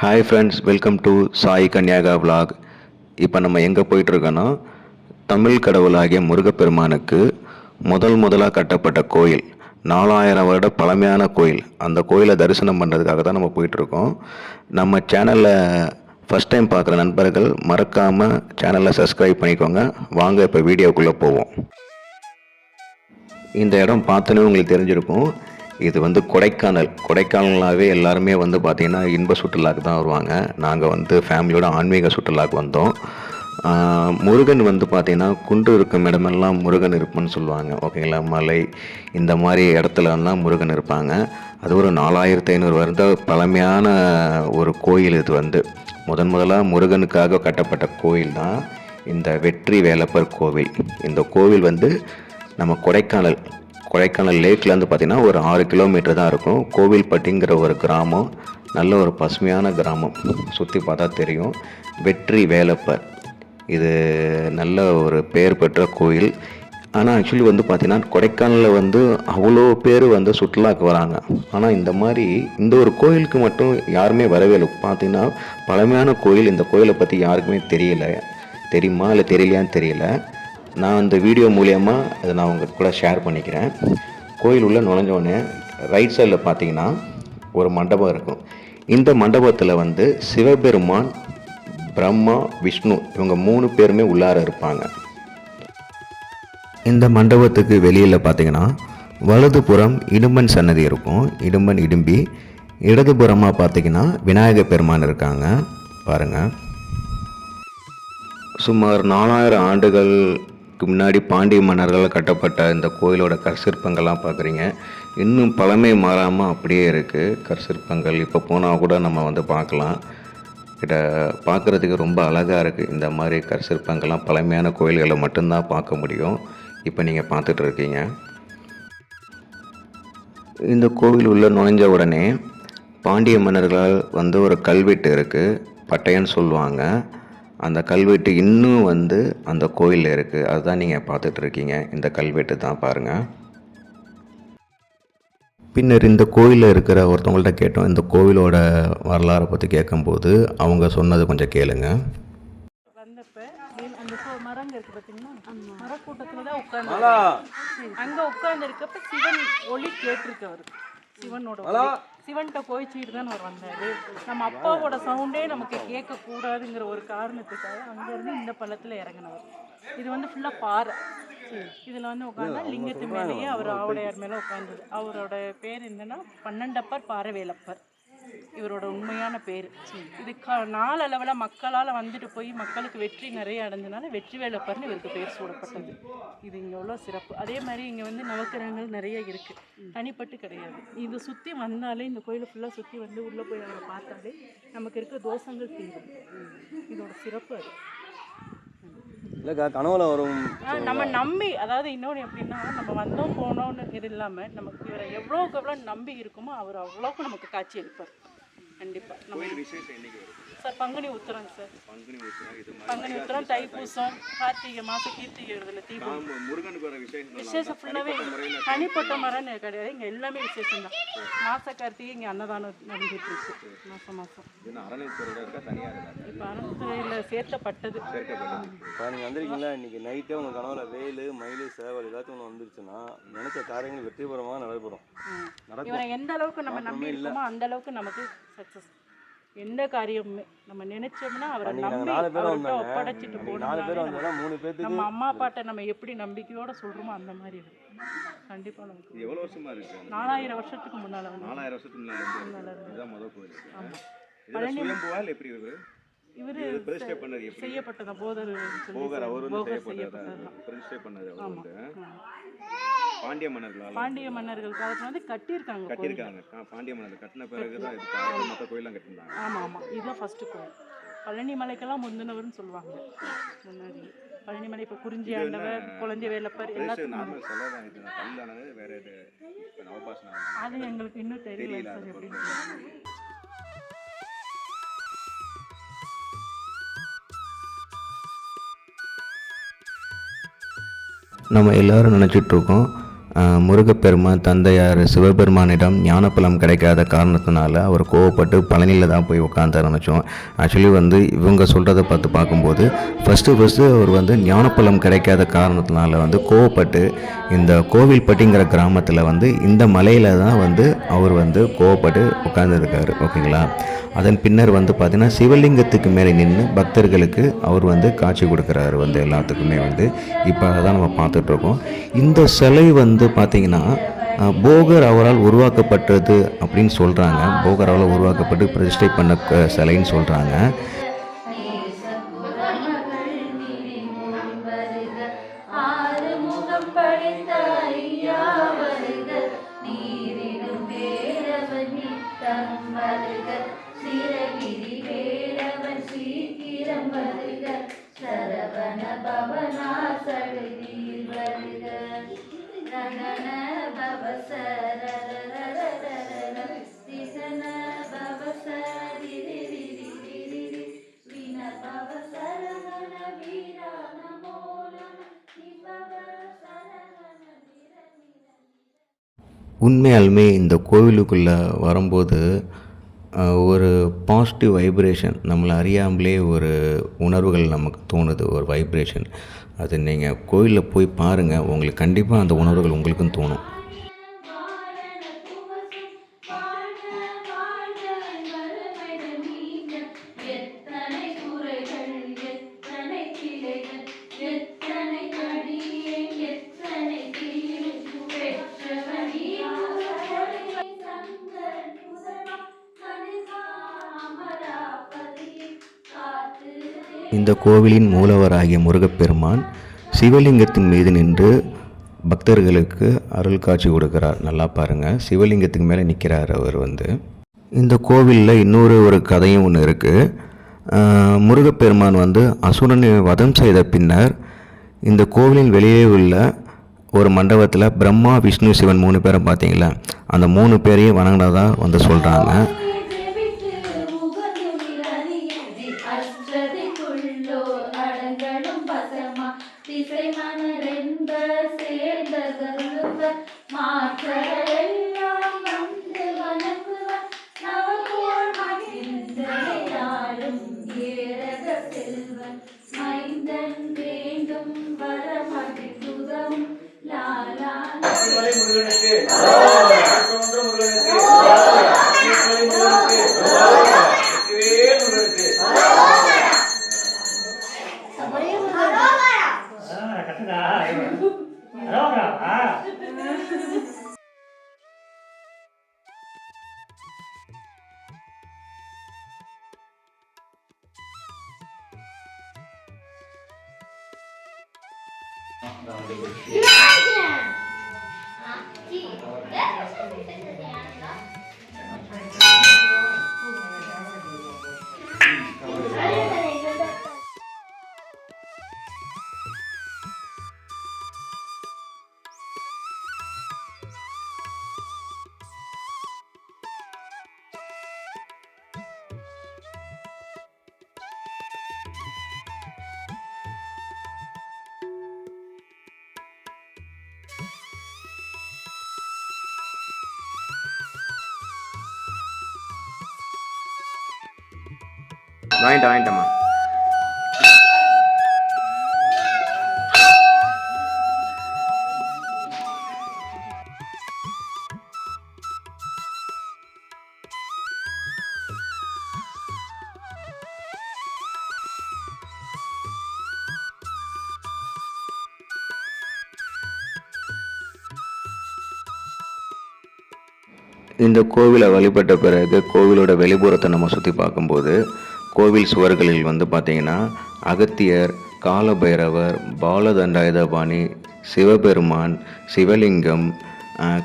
Hi friends welcome to Sai Kanyaka vlog இப்போ நம்ம எங்கே போயிட்டுருக்கோன்னா தமிழ் கடவுளாகிய முருகப்பெருமானுக்கு முதல் முதலாக கட்டப்பட்ட கோயில் நாலாயிரம் வருட பழமையான கோயில். அந்த கோயிலை தரிசனம் பண்ணுறதுக்காக தான் நம்ம போயிட்டுருக்கோம். நம்ம சேனலில் ஃபஸ்ட் டைம் பார்க்குற நண்பர்கள் மறக்காமல் சேனலை சப்ஸ்கிரைப் பண்ணிக்கோங்க. வாங்க இப்போ வீடியோக்குள்ளே போவோம். இந்த இடம் பார்த்தோன்னே உங்களுக்கு தெரிஞ்சிருக்கும். இது வந்து கொடைக்கானல். கொடைக்கானலாகவே எல்லாருமே வந்து பார்த்திங்கன்னா இன்ப சுற்றுலாக்கு தான் வருவாங்க. நாங்கள் வந்து ஃபேமிலியோட ஆன்மீக சுற்றுலாவுக்கு வந்தோம். முருகன் வந்து பார்த்திங்கன்னா குன்று இருக்கும் இடமெல்லாம் முருகன் இருப்புன்னு சொல்லுவாங்க. ஓகேங்களா? மலை இந்த மாதிரி இடத்துலலாம் முருகன் இருப்பாங்க. அது ஒரு நாலாயிரத்தி ஐநூறு வருட பழமையான ஒரு கோயில் இது வந்து. முதன் முதலாக முருகனுக்காக கட்டப்பட்ட கோயில் தான் இந்த வெற்றி வேலப்பர் கோவில். இந்த கோவில் வந்து நம்ம கொடைக்கானல் கொடைக்கானல் லேக்லேருந்து பார்த்தீங்கன்னா ஒரு ஆறு கிலோமீட்டர் தான் இருக்கும். கோவில்பட்டிங்கிற ஒரு கிராமம் நல்ல ஒரு பசுமையான கிராமம். சுற்றி பார்த்தா தெரியும். வெற்றி வேலப்பர். இது நல்ல ஒரு பெயர் பெற்ற கோயில். ஆனால் ஆக்சுவலி வந்து பார்த்தீங்கன்னா கொடைக்கானலில் வந்து அவ்வளோ பேர் வந்து சுற்றுலாவுக்கு வராங்க. ஆனால் இந்த மாதிரி இந்த ஒரு கோயிலுக்கு மட்டும் யாருமே வரவே இல்லை. பார்த்தீங்கன்னா பழமையான கோயில். இந்த கோயிலை பற்றி யாருக்குமே தெரியல. தெரியுமா? இல்லை தெரியலையான்னு தெரியல. நான் அந்த வீடியோ மூலயமா அதை நான் உங்கள் கூட ஷேர் பண்ணிக்கிறேன். கோயில் உள்ளே நுழைஞ்சோடனே ரைட் சைடில் பார்த்தீங்கன்னா ஒரு மண்டபம் இருக்கும். இந்த மண்டபத்தில் வந்து சிவபெருமான் பிரம்மா விஷ்ணு இவங்க மூணு பேருமே உள்ளார இருப்பாங்க. இந்த மண்டபத்துக்கு வெளியில் பார்த்தீங்கன்னா வலதுபுறம் இடும்பன் சன்னதி இருக்கும். இடும்பன் இடும்பி. இடதுபுறமாக பார்த்தீங்கன்னா விநாயகர் பெருமான் இருக்காங்க. பாருங்கள் சுமார் நாலாயிரம் ஆண்டுகள் முன்னாடி பாண்டிய மன்னர்களால் கட்டப்பட்ட இந்த கோயிலோட கற்சிற்பங்கள்லாம் பார்க்குறீங்க. இன்னும் பழமை மாறாமல் அப்படியே இருக்குது கற்சிற்பங்கள் இப்போ போனால் கூட நம்ம வந்து பார்க்கலாம். கிட்ட பார்க்குறதுக்கு ரொம்ப அழகாக இருக்குது இந்த மாதிரி கற்சிற்பங்கள்லாம் பழமையான கோயில்களை மட்டும்தான் பார்க்க முடியும். இப்போ நீங்கள் பார்த்துட்டு இருக்கீங்க. இந்த கோவில் உள்ளே நுழைஞ்ச உடனே பாண்டிய மன்னர்களால் வந்து ஒரு கல்வெட்டு இருக்குது பட்டயம்னு சொல்லுவாங்க. அந்த கல்வெட்டு இன்னும் வந்து அந்த கோயிலில் இருக்குது அதுதான் நீங்கள் பார்த்துட்டு இருக்கீங்க இந்த கல்வெட்டு தான் பாருங்கள் பின்னர் இந்த கோயிலில் இருக்கிற ஒருத்தவங்கள்ட்ட கேட்டோம். இந்த கோவிலோட வரலாறை பற்றி கேட்கும்போது அவங்க சொன்னது கொஞ்சம் கேளுங்க. வந்தப்ப மேல் அந்த சோ- மரங்க இருக்கு பாத்தீங்களா? மரக்கூட்டத்துல தான் உட்கார்ந்து அங்க உட்கார்ந்து இருக்கப்ப சிவன் ஒளி கேட்டிருக்கு அவருக்கு சிவனோட. சிவன்கிட்ட கோயிச்சுட்டு தான் அவர் வந்தாரு. நம்ம அப்பாவோட சவுண்டே நமக்கு கேட்க கூடாதுங்கிற ஒரு காரணத்துக்காக அங்க இருந்து இந்த பள்ளத்துல இறங்கினவர். இது வந்து ஃபுல்லா பாறை. இதுல வந்து உட்காந்தா லிங்கத்து மேலேயே அவர் ஆவுடையார் மேல உட்கார்ந்தது. அவரோட பேர் என்னன்னா பன்னெண்டப்பர் பாரவேலப்பர் இவரோட உண்மையான பேர். இது க நாளளவில் மக்களால் வந்துட்டு போய் மக்களுக்கு வெற்றி நிறைய அடைஞ்சனால வெற்றி வேலைப்பர்னு இவருக்கு பேர் சூடப்பட்டது. இது இங்கே உள்ள சிறப்பு. அதே மாதிரி இங்கே வந்து நவக்கிரகங்கள் நிறைய இருக்குது தனிப்பட்டு கிடையாது. இது சுற்றி வந்தாலே இந்த கோயிலை ஃபுல்லாக சுற்றி வந்து உள்ளே போய் அவரை பார்த்தாலே நமக்கு இருக்க தோஷங்கள் தீரும். இதோட சிறப்பு அது. இல்லைக்கா கனவுல வரும் நம்ம நம்பி அதாவது இன்னொன்று எப்படின்னா நம்ம வந்தோம் போனோம்னு இது இல்லாமல் நமக்கு இவரை எவ்வளோக்கு எவ்வளோ நம்பி இருக்குமோ அவர் அவ்வளோக்கு நமக்கு காட்சி அளிப்பார். கண்டிப்பாக நம்ம சார் பங்குனி உத்திரம் சார். பங்குனி உத்திரம் தைப்பூசம் கார்த்திகை மாதம் கீர்த்திகை எழுதுல தீபம். முருகனுக்கு வர விசேஷம் விசேஷம் ஃபுல்லாகவே தனிப்பட்ட மரம்னு கிடையாது. இங்கே எல்லாமே விசேஷம் தான். மாத கார்த்திகை இங்கே அன்னதானம் நடந்துட்டு இருக்கு. மாதம் மாதம் இப்போ அறத்துறையில் சேர்த்தப்பட்டது இப்போ நீங்கள் வந்திருக்கீங்களா? இன்னைக்கு நைட்டே உங்கள் கனவுல வேலு மயில் சேவல் ஏதாச்சும் ஒன்று வந்துருச்சுன்னா நினைச்ச காரியங்கள் வெற்றிபரமாக நடைபெறும். நடக்கும். இவரை எந்த அளவுக்கு நம்ம நம்பி இருக்கோமோ அந்த அளவுக்கு நமக்கு சக்ஸஸ் எந்த காரியமுமே. நம்ம நினைச்சோம்னா அவரை நம்பி அவர்கிட்ட ஒப்படைச்சிட்டு பேர்த்துக்கு நம்ம அம்மா அப்பாட்ட நம்ம எப்படி நம்பிக்கையோட சொல்றோமோ அந்த மாதிரி கண்டிப்பா நமக்கு இது எவ்வளோ வருஷமா இருக்கு? நாலாயிரம் வருஷத்துக்கு முன்னால வந்து. நாலாயிரம் வருஷத்துக்கு முன்னால. இதுதான் முதல் கோயில். ஆமா. எப்படி இருக்கு? இவரு இது பிரதிஷ்டை பண்ணது எப்படி? செய்யப்பட்டதா? போதர் சொல்லி போகர் அவர் பண்ணது ஆமா. பாண்டிய மன்னர்களால் பாண்டிய மன்னர்கள் காலத்துல வந்து கட்டியிருக்காங்க கட்டியிருக்காங்க. ஆ, பாண்டிய மன்னர்கள் கட்டின பிறகு தான் இது மற்ற கோயிலாம் கட்டியிருந்தாங்க. ஆமா ஆமா. இதுதான் ஃபர்ஸ்ட் கோயில். பழனி மலைக்கெல்லாம் முந்தினவர்னு சொல்லுவாங்க. முன்னாடி. பழனி மலை இப்போ குறிஞ்சி ஆண்டவர் குழந்தை வேலப்பர் எல்லாத்துக்கும் அது எங்களுக்கு இன்னும் தெரியல சார் எப்படின்னு நம்ம எல்லாரும் நினச்சிட்ருக்கோம் முருகப்பெருமான் தந்தையார் சிவபெருமானிடம் ஞானப்பழம் கிடைக்காத காரணத்தினால அவர் கோவப்பட்டு பழனியில் தான் போய் உட்காந்து ஆரம்பித்தோம் ஆக்சுவலி வந்து இவங்க சொல்கிறத பார்த்து பார்க்கும்போது ஃபஸ்ட்டு ஃபஸ்ட்டு அவர் வந்து ஞானப்பழம் கிடைக்காத காரணத்தினால வந்து கோவப்பட்டு இந்த கோவில்பட்டிங்கிற கிராமத்தில் வந்து இந்த மலையில் தான் வந்து அவர் வந்து கோவப்பட்டு உட்காந்துருக்காரு ஓகேங்களா அதன் பின்னர் வந்து பார்த்தீங்கன்னா சிவலிங்கத்துக்கு மேலே நின்று பக்தர்களுக்கு அவர் வந்து காட்சி கொடுக்குறாரு வந்து எல்லாத்துக்குமே வந்து. இப்போ தான் நம்ம பார்த்துட்ருக்கோம். இந்த சிலை வந்து பார்த்திங்கன்னா போகர் அவரால் உருவாக்கப்பட்டது அப்படின்னு சொல்கிறாங்க போகர் அவரால் உருவாக்கப்பட்டு பிரதிஷ்டை பண்ண சிலைன்னு சொல்கிறாங்க வருக பவசர திசன வின வீரா நமோ உண்மையாலுமே இந்த கோவிலுக்குள்ளே வரும்போது ஒரு பாசிட்டிவ் வைப்ரேஷன் நம்மளை அறியாமலே ஒரு உணர்வுகள் நமக்கு தோணுது ஒரு வைப்ரேஷன் அது நீங்கள் கோயிலில் போய் பாருங்கள் உங்களுக்கு கண்டிப்பாக அந்த உணர்வுகள் உங்களுக்கும் தோணும். இந்த கோவிலின் மூலவராகிய முருகப்பெருமான் சிவலிங்கத்தின் மீது நின்று பக்தர்களுக்கு அருள் காட்சி கொடுக்கிறார். நல்லா பாருங்கள் சிவலிங்கத்துக்கு மேலே நிற்கிறார் அவர் வந்து. இந்த கோவிலில் இன்னொரு ஒரு கதையும் ஒன்று இருக்குது முருகப்பெருமான் வந்து அசுரனை வதம் செய்த பின்னர் இந்த கோவிலின் வெளியே உள்ள ஒரு மண்டபத்தில் பிரம்மா விஷ்ணு சிவன் மூணு பேரை பார்த்தீங்களா? அந்த மூணு பேரையும் வணங்கினதாக வந்து சொல்கிறாங்க செல்வன் மைந்தன் வேண்டும் வரமகிழ்ந்துதம் லாலா. Não, não, não. வாங்கிட்டேன் வாங்கிட்டேம்மா. இந்த கோவிலை வழிபட்ட பிறகு கோவிலோட வெளிப்புறத்தை நம்ம சுற்றி பார்க்கும்போது கோவில் சுவர்களில் வந்து பார்த்திங்கன்னா அகத்தியர் காலபைரவர் பாலதண்டாயுதபாணி சிவபெருமான் சிவலிங்கம்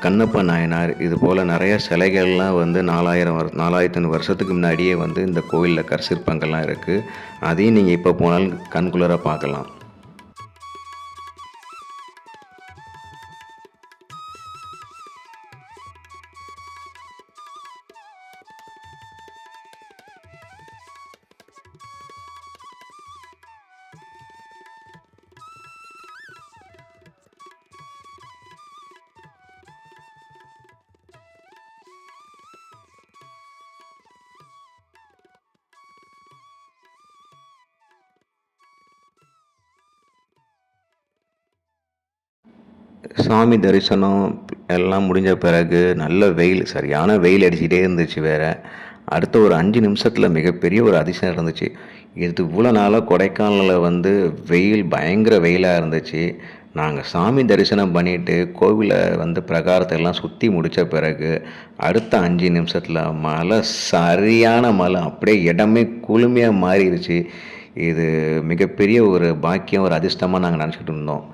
கண்ணப்ப நாயனார் இது போல் நிறைய சிலைகள்லாம் வந்து நாலாயிரம் வரு நாலாயிரத்து வருஷத்துக்கு முன்னாடியே வந்து இந்த கோவிலில் கற்சிற்பங்கள்லாம் இருக்குது அதையும் நீங்கள் இப்போ போனாலும் கண்குளிர பார்க்கலாம். சாமி தரிசனம் எல்லாம் முடிஞ்ச பிறகு நல்ல வெயில் சரியான வெயில் அடிச்சுட்டே இருந்துச்சு வேறு. அடுத்த ஒரு அஞ்சு நிமிஷத்தில் மிகப்பெரிய ஒரு அதிசயம் இருந்துச்சு இது இவ்வளோ நாளாக கொடைக்கானலில் வந்து வெயில் பயங்கர வெயிலாக இருந்துச்சு. நாங்கள் சாமி தரிசனம் பண்ணிட்டு கோவிலை வந்து பிரகாரத்தை எல்லாம் சுற்றி முடித்த பிறகு அடுத்த அஞ்சு நிமிஷத்தில் மழை சரியான மழை அப்படியே இடமே குளுமையாக மாறிடுச்சு. இது மிகப்பெரிய ஒரு பாக்கியம் ஒரு அதிர்ஷ்டமாக நாங்கள் நினச்சிட்டு இருந்தோம்.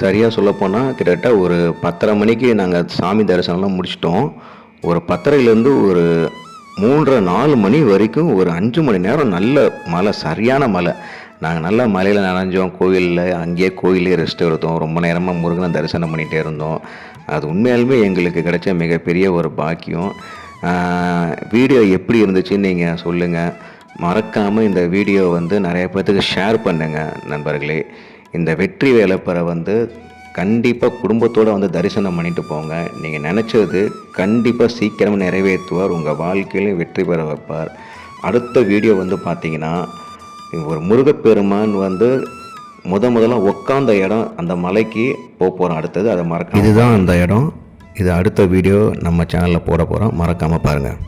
சரியாக சொல்லப்போனால் கிட்டத்தட்ட ஒரு பத்தரை மணிக்கு நாங்கள் சாமி தரிசனம்லாம் முடிச்சிட்டோம். ஒரு பத்தரைலேருந்து ஒரு மூன்றரை நாலு மணி வரைக்கும் ஒரு அஞ்சு மணி நேரம் நல்ல மழை சரியான மழை. நாங்கள் நல்லா மலையில் நனைஞ்சோம். கோயிலில் அங்கேயே கோயிலே ரெஸ்ட் எடுத்தோம். ரொம்ப நேரமாக முருகனை தரிசனம் பண்ணிகிட்டே இருந்தோம். அது உண்மையாலுமே எங்களுக்கு கிடைச்ச மிகப்பெரிய ஒரு பாக்கியம். வீடியோ எப்படி இருந்துச்சுன்னு நீங்கள் சொல்லுங்கள் மறக்காமல் இந்த வீடியோ வந்து நிறைய பேர்த்துக்கு ஷேர் பண்ணுங்கள் நண்பர்களே. இந்த வெற்றி வேலைப்பறை வந்து கண்டிப்பாக குடும்பத்தோடு வந்து தரிசனம் பண்ணிட்டு போங்க. நீங்கள் நினச்சது கண்டிப்பாக சீக்கிரம் நிறைவேற்றுவார். உங்கள் வாழ்க்கையிலையும் வெற்றி பெற வைப்பார். அடுத்த வீடியோ வந்து பார்த்தீங்கன்னா ஒரு முருகப்பெருமான் வந்து முத முதல்ல உட்காந்த இடம் அந்த மலைக்கு போக போகிறோம் அடுத்தது. அதை மறக்க இதுதான் அந்த இடம். இது அடுத்த வீடியோ நம்ம சேனலில் போட போகிறோம் மறக்காமல் பாருங்கள்